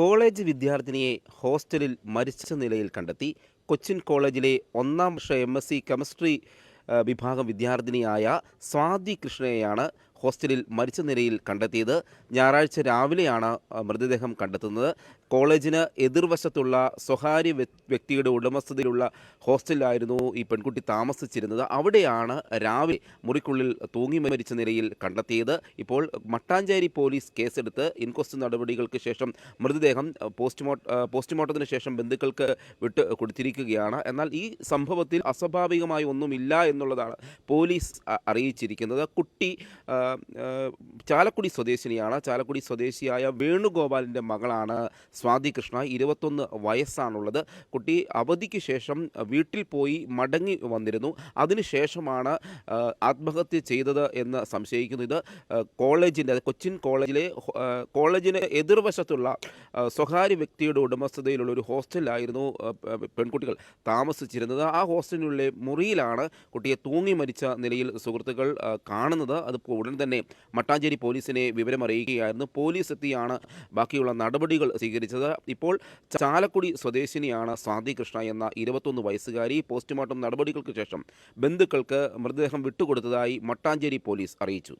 College വിദ്യാർത്ഥിനിയെ ഹോസ്റ്റലിൽ മരിച്ച നിലയിൽ കണ്ടെത്തി. കൊച്ചിൻ കോളേജിലെ ഒന്നാം വർഷ എം എസ് സി കെമിസ്ട്രി വിഭാഗം വിദ്യാർത്ഥിനിയായ സ്വാതി കൃഷ്ണയെയാണ് ഹോസ്റ്റലിൽ മരിച്ച നിലയിൽ കണ്ടെത്തിയത്. ഞായറാഴ്ച രാവിലെയാണ് മൃതദേഹം കണ്ടെത്തുന്നത്. കോളേജിന് എതിർവശത്തുള്ള സ്വകാര്യ വ്യക്തിയുടെ ഉടമസ്ഥതയിലുള്ള ഹോസ്റ്റലിലായിരുന്നു ഈ പെൺകുട്ടി താമസിച്ചിരുന്നത്. അവിടെയാണ് രാവിലെ മുറിക്കുള്ളിൽ തൂങ്ങി മരിച്ച നിലയിൽ കണ്ടെത്തിയത്. ഇപ്പോൾ മട്ടാഞ്ചേരി പോലീസ് കേസെടുത്ത് ഇൻക്വസ്റ്റ് നടപടികൾക്ക് ശേഷം മൃതദേഹം പോസ്റ്റ്മോർട്ട പോസ്റ്റ്മോർട്ടത്തിന് ശേഷം ബന്ധുക്കൾക്ക് വിട്ട് കൊടുത്തിരിക്കുകയാണ്. എന്നാൽ ഈ സംഭവത്തിൽ അസ്വാഭാവികമായി ഒന്നുമില്ല എന്നുള്ളതാണ് പോലീസ് അറിയിച്ചിരിക്കുന്നത്. കുട്ടി ചാലക്കുടി സ്വദേശിനിയാണ്. ചാലക്കുടി സ്വദേശിയായ വേണുഗോപാലിന്റെ മകളാണ് സ്വാതി കൃഷ്ണ. ഇരുപത്തൊന്ന് വയസ്സാണുള്ളത്. കുട്ടി അവധിക്ക് ശേഷം വീട്ടിൽ പോയി മടങ്ങി വന്നിരുന്നു. അതിനുശേഷമാണ് ആത്മഹത്യ ചെയ്തത് എന്ന് സംശയിക്കുന്നു. ഇത് കോളേജിന്റെ കൊച്ചിൻ കോളേജിലെ കോളേജിന് എതിർവശത്തുള്ള സ്വകാര്യ വ്യക്തിയുടെ ഉടമസ്ഥതയിലുള്ള ഒരു ഹോസ്റ്റലിലായിരുന്നു പെൺകുട്ടികൾ താമസിച്ചിരുന്നത്. ആ ഹോസ്റ്റലിനുള്ളിലെ മുറിയിലാണ് കുട്ടിയെ തൂങ്ങി മരിച്ച നിലയിൽ സുഹൃത്തുക്കൾ കാണുന്നത്. അത് ഉടൻ തന്നെ മട്ടാഞ്ചേരി പോലീസിനെ വിവരമറിയിക്കുകയായിരുന്നു. പോലീസ് എത്തിയാണ് ബാക്കിയുള്ള നടപടികൾ സ്വീകരിച്ചത്. ഇപ്പോൾ ചാലക്കുടി സ്വദേശിനിയാണ് സ്വാതി കൃഷ്ണ എന്ന ഇരുപത്തൊന്ന് വയസ്സുകാരി. പോസ്റ്റ്മോർട്ടം നടപടികൾക്ക് ശേഷം ബന്ധുക്കൾക്ക് മൃതദേഹം വിട്ടുകൊടുത്തതായി മട്ടാഞ്ചേരി പോലീസ് അറിയിച്ചു.